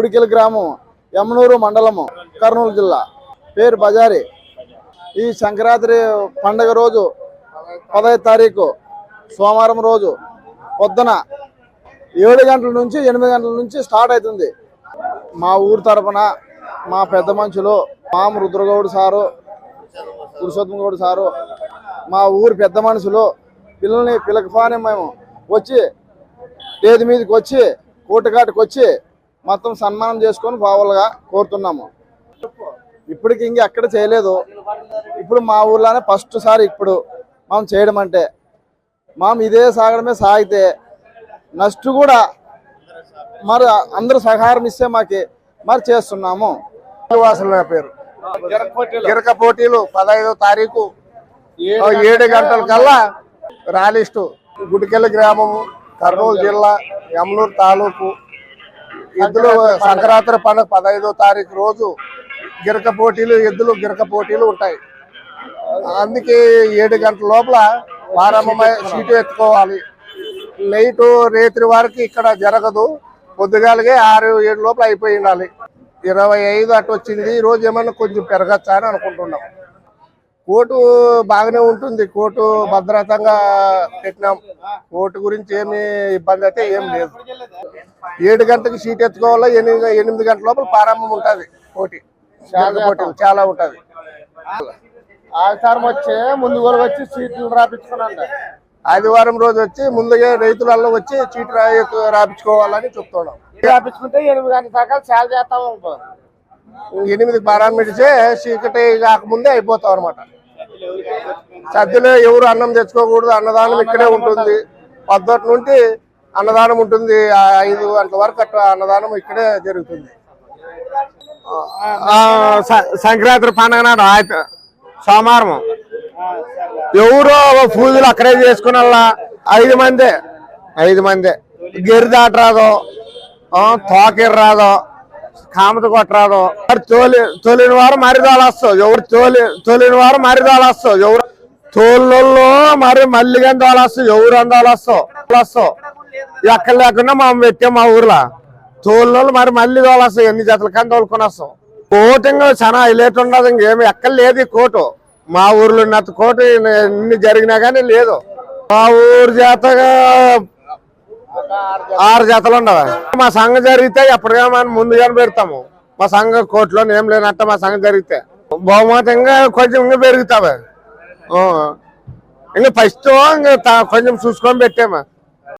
గుడికెల గ్రామం యమనూరు మండలము కర్నూలు జిల్లా. పేరు బజారి. ఈ సంక్రాంతి పండగ రోజు పదహైదు తారీఖు సోమవారం రోజు పొద్దున ఏడు గంటల నుంచి ఎనిమిది గంటల నుంచి స్టార్ట్ అవుతుంది. మా ఊరు తరపున మా పెద్ద మనుషులు మా రుద్రగౌడ్ సారు పురుషోత్తమ గౌడ్ సారు మా ఊరు పెద్ద మనుషులు పిల్లల్ని పిలకఫాని మేము వచ్చి స్టేజ్ మీదకి వచ్చి కూటగాటికి వచ్చి మొత్తం సన్మానం చేసుకొని పోవాలిగా కోరుతున్నాము. ఇప్పటికి ఇంక ఎక్కడ చేయలేదు. ఇప్పుడు మా ఊర్లోనే ఫస్ట్ సారి ఇప్పుడు మనం చేయడం అంటే మనం ఇదే సాగడమే సాగితే నెక్స్ట్ కూడా మరి అందరూ సహకారం ఇస్తే మాకి మరి చేస్తున్నాము. నా పేరు. గిరక పోటీలు పదహైదో తారీఖు ఏడు గంటల కల్లా రాలిస్టు గుడికెళ్ళ గ్రామము కర్నూలు జిల్లా యమనూరు తాలూకు ఎద్దులు సంక్రాంతి పండుగ. పదహైదో తారీఖు రోజు గిరక పోటీలు ఎద్దులు గిరక పోటీలు ఉంటాయి. అందుకే ఏడు గంటల లోపల ప్రారంభమై సీటు ఎత్తుకోవాలి. నైట్ రేత్రి వరకు ఇక్కడ జరగదు. పొద్దుగాలగే ఆరు ఏడు లోపల అయిపోయి ఉండాలి. ఇరవై ఐదు అటు వచ్చింది. ఈ రోజు ఏమన్నా కొంచెం పెరగచ్చా అని అనుకుంటున్నాం. కోర్టు బాగానే ఉంటుంది. కోర్టు భద్రతంగా పెట్టినాం. కోర్టు గురించి ఏమి ఇబ్బంది అయితే ఏం లేదు. ఏడు గంటలకు సీట్ ఎత్తుకోవాలా ఎనిమిది ఎనిమిది గంటల లోపల ప్రారంభం ఉంటుంది పోటీ. పోటీలు చాలా ఉంటుంది. ఆదివారం వచ్చి ముందు వచ్చి సీట్లు రాపించుకున్నాను ఆదివారం రోజు వచ్చి ముందుగా రైతులలో వచ్చి చీటి రా రాపించుకోవాలని చెప్తున్నాం. రాపించుకుంటే ఎనిమిది గంటల దాకా చాలా చేస్తాము ఎనిమిది ప్రారంభించే చీకటి కాకముందే అయిపోతాం అనమాట సద్దులో ఎవరు అన్నం తెచ్చుకోకూడదు అన్నదానం ఇక్కడే ఉంటుంది. పద్ధతి నుండి అన్నదానం ఉంటుంది ఐదు గంటల వరకు అట్లా అన్నదానం ఇక్కడే జరుగుతుంది. సంక్రాంతి పండుగ నాడు సోమవారం ఎవరో పూజలు అక్కడే చేసుకున్నలా ఐదు మందే ఐదు మందే. గిరి దాటరాదు తోకిర్ కామత కొట్టరాదు మరి తోలి తోలిన వారు మరి ఎవరు తోలి తోలిన వారు మరి ఎవరు తోళ్ళు మరి మళ్ళీ కానీ దోలస్తావు ఎవరు అని వస్తావు వస్తావు. ఎక్కడ లేకుండా మా పెట్టాం మా ఊర్లో. తోళ్ళు మరి మళ్ళీ తోలొస్తాం ఎన్ని జతల కానీ తోలుకొని వస్తాం. కోటింగ్ చాలా హైలైట్ ఉండదు ఇంకేమి ఎక్కడ లేదు ఈ కోటు. మా ఊర్లో ఉన్నంత కోటు ఎన్ని జరిగినా కానీ లేదు. మా ఊరు జాతగా ఆరు జతలు ఉండవు మా సంఘం జరిగితే ఎప్పటికైనా మనం ముందుగానే పెడతాము. మా సంఘ కోర్టులో ఏం లేనట్ట మా సంఘం జరిగితే. బహుమతంగా ఇంకా కొంచెం ఇంకా పెరుగుతావా? ఇంకా ఫస్ట్ ఇంకా కొంచెం చూసుకొని పెట్టాము.